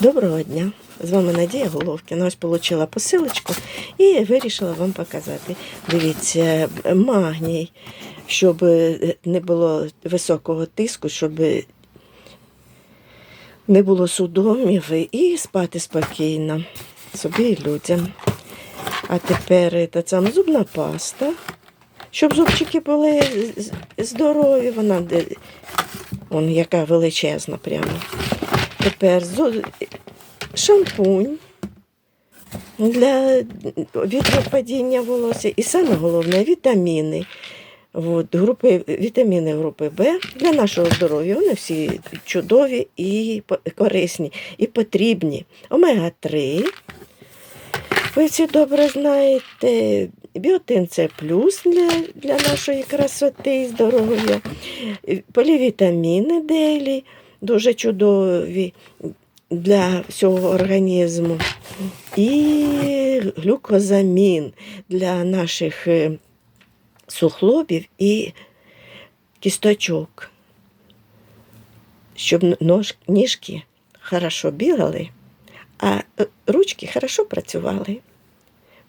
Доброго дня! З вами Надія Головкіна. Ось отримала посилочку і вирішила вам показати. Дивіться, магній, щоб не було високого тиску, щоб не було судомів і спати спокійно собі і людям. А тепер та сам зубна паста, щоб зубчики були здорові. Вона он яка величезна прямо. Тепер шампунь для відпадіння волосся. І саме головне вітаміни. От, групи, вітаміни групи Б для нашого здоров'я. Вони всі чудові і корисні, і потрібні. Омега-3. Ви всі добре знаєте. Біотин це плюс для, для нашої красоти і здоров'я. Полівітаміни делі дуже чудові для всього організму. І глюкозамін для наших е, сухлобів і кісточок, щоб нож, ніжки хорошо бігали, а е, ручки хорошо працювали.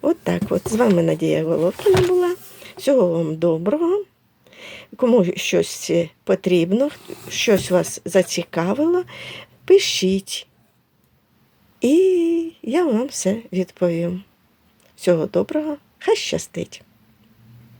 От так от. З вами Надія Головкіна була. Всього вам доброго. Кому щось е, потрібно, щось вас зацікавило, пишіть. І я вам все відповім. Всього доброго, хай щастить!